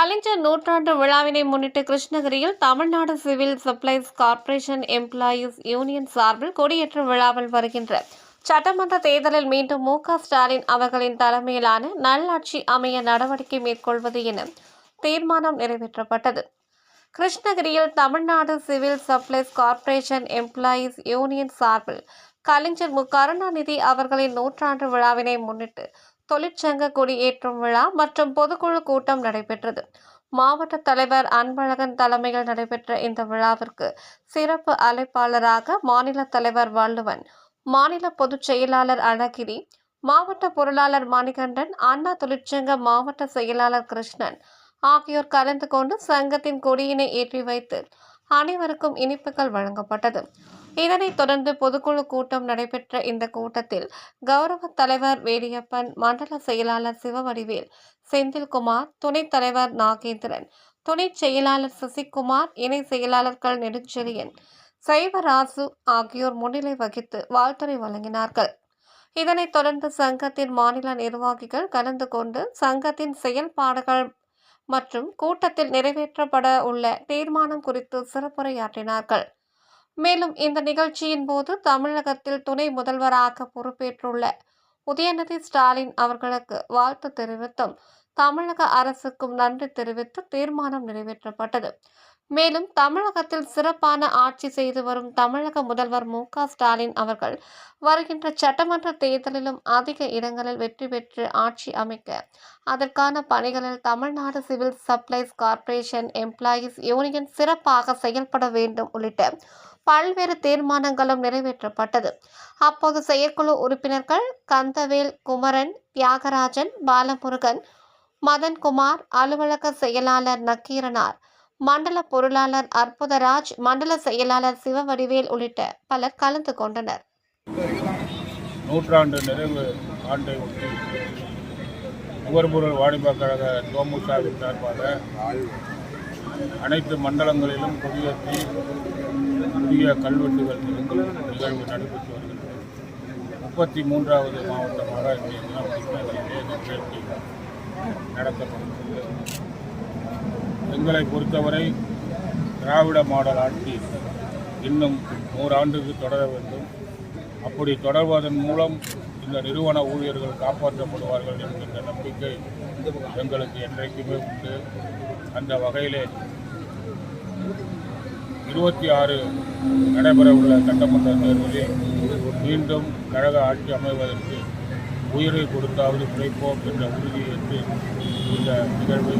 கலைஞர் நூற்றாண்டு விழாவினை முன்னிட்டு கிருஷ்ணகிரியில் Tamil Nadu civil supplies corporation employees union சார்பில் கொடியேற்ற விழாவில் வருகின்ற சட்டமன்ற தேர்தலில் மீண்டும் மு க ஸ்டாலின் அவர்களின் தலைமையிலான நல்லாட்சி அமைய நடவடிக்கை மேற்கொள்வது என தீர்மானம் நிறைவேற்றப்பட்டது. கிருஷ்ணகிரியில் Tamil Nadu civil supplies corporation employees union சார்பில் கலைஞர் மு கருணாநிதி அவர்களின் நூற்றாண்டு விழாவினை முன்னிட்டு தொழிற்சங்க கொடியேற்றும் விழா மற்றும் பொதுக்குழு கூட்டம் நடைபெற்றது. மாவட்ட தலைவர் அன்பழகன் தலைமையில் நடைபெற்ற இந்த விழாவிற்கு சிறப்பு அழைப்பாளராக மாநில தலைவர் வள்ளுவன் மாநில பொதுச் செயலாளர் அழகிரி மாவட்ட பொருளாளர் மணிகண்டன் அண்ணா தொழிற்சங்க மாவட்ட செயலாளர் கிருஷ்ணன் ஆகியோர் கலந்து கொண்டு சங்கத்தின் கொடியினை ஏற்றி வைத்து அனைவருக்கும் இனிப்புகள் வழங்கப்பட்டது. இதனைத் தொடர்ந்து பொதுக்குழு கூட்டம் நடைபெற்ற இந்த கூட்டத்தில் கௌரவ தலைவர் வேடியப்பன் மண்டல செயலாளர் சிவவடிவேல் செந்தில்குமார் துணைத் தலைவர் நாகேந்திரன் துணை செயலாளர் சசிகுமார் இணை செயலாளர்கள் நெடுஞ்செழியன் சைவராசு ஆகியோர் முன்னிலை வகித்து வாழ்த்துரை வழங்கினார்கள். இதனைத் தொடர்ந்து சங்கத்தின் மாநில நிர்வாகிகள் கலந்து கொண்டு சங்கத்தின் செயல்பாடுகள் மற்றும் கூட்டத்தில் நிறைவேற்றப்பட உள்ள தீர்மானம் குறித்து சிறப்புரையாற்றினார்கள். மேலும் இந்த நிகழ்ச்சியின் போது தமிழகத்தில் துணை முதல்வராக பொறுப்பேற்றுள்ள உதயநிதி ஸ்டாலின் அவர்களுக்கு வாழ்த்து தெரிவித்தும் தமிழக அரசுக்கும் நன்றி தெரிவித்து தீர்மானம் நிறைவேற்றப்பட்டது. மேலும் தமிழகத்தில் சிறப்பான ஆட்சி செய்து வரும் தமிழக முதல்வர் மு. ஸ்டாலின் அவர்கள் வருகின்ற சட்டமன்ற தேர்தலிலும் அதிக இடங்களில் வெற்றி பெற்று ஆட்சி அமைக்க அதற்கான பணிகளில் Tamil Nadu civil supplies corporation employees union சிறப்பாக செயல்பட வேண்டும் உள்ளிட்ட பல்வேறு தீர்மானங்களும் நிறைவேற்றப்பட்டது. அப்போது செயற்குழு உறுப்பினர்கள் கந்தவேல் குமரன் தியாகராஜன் பாலமுருகன் மதன்குமார் அலுவலக செயலாளர் நக்கீரனார் மண்டல பொருளாளர் அற்புதராஜ் மண்டல செயலாளர் சிவவடிவேல் உள்ளிட்ட பலர் கலந்து கொண்டனர். நூற்றாண்டு நிறைவு ஆண்டை ஒட்டி நுகர்பொருள் வாணிபக் கழக தோமுசாவின் சார்பாக அனைத்து மண்டலங்களிலும் கொடியேற்றி புதிய கல்வெட்டுகள் நிகழ்வு நடைபெற்று வருகிறது. முப்பத்தி மூன்றாவது மாவட்டமாக இன்றைய நிகழ்ச்சி நடத்தப்படுகிறது எங்களை பொறுத்தவரை திராவிட மாடல் ஆட்சி இன்னும் நூறாண்டுக்கு தொடர வேண்டும். அப்படி தொடர்வதன் மூலம் இந்த நிறுவன ஊழியர்கள் காப்பாற்றப்படுவார்கள் என்கின்ற நம்பிக்கை எங்களுக்கு என்றைக்குமே உண்டு. அந்த வகையிலே இருபத்தி ஆறு நடைபெறவுள்ள சட்டமன்ற தேர்தலில் மீண்டும் கழக ஆட்சி அமைவதற்கு உயிரை கொடுத்தாவது பிழைப்போம் என்ற உறுதியேற்று இந்த நிகழ்வை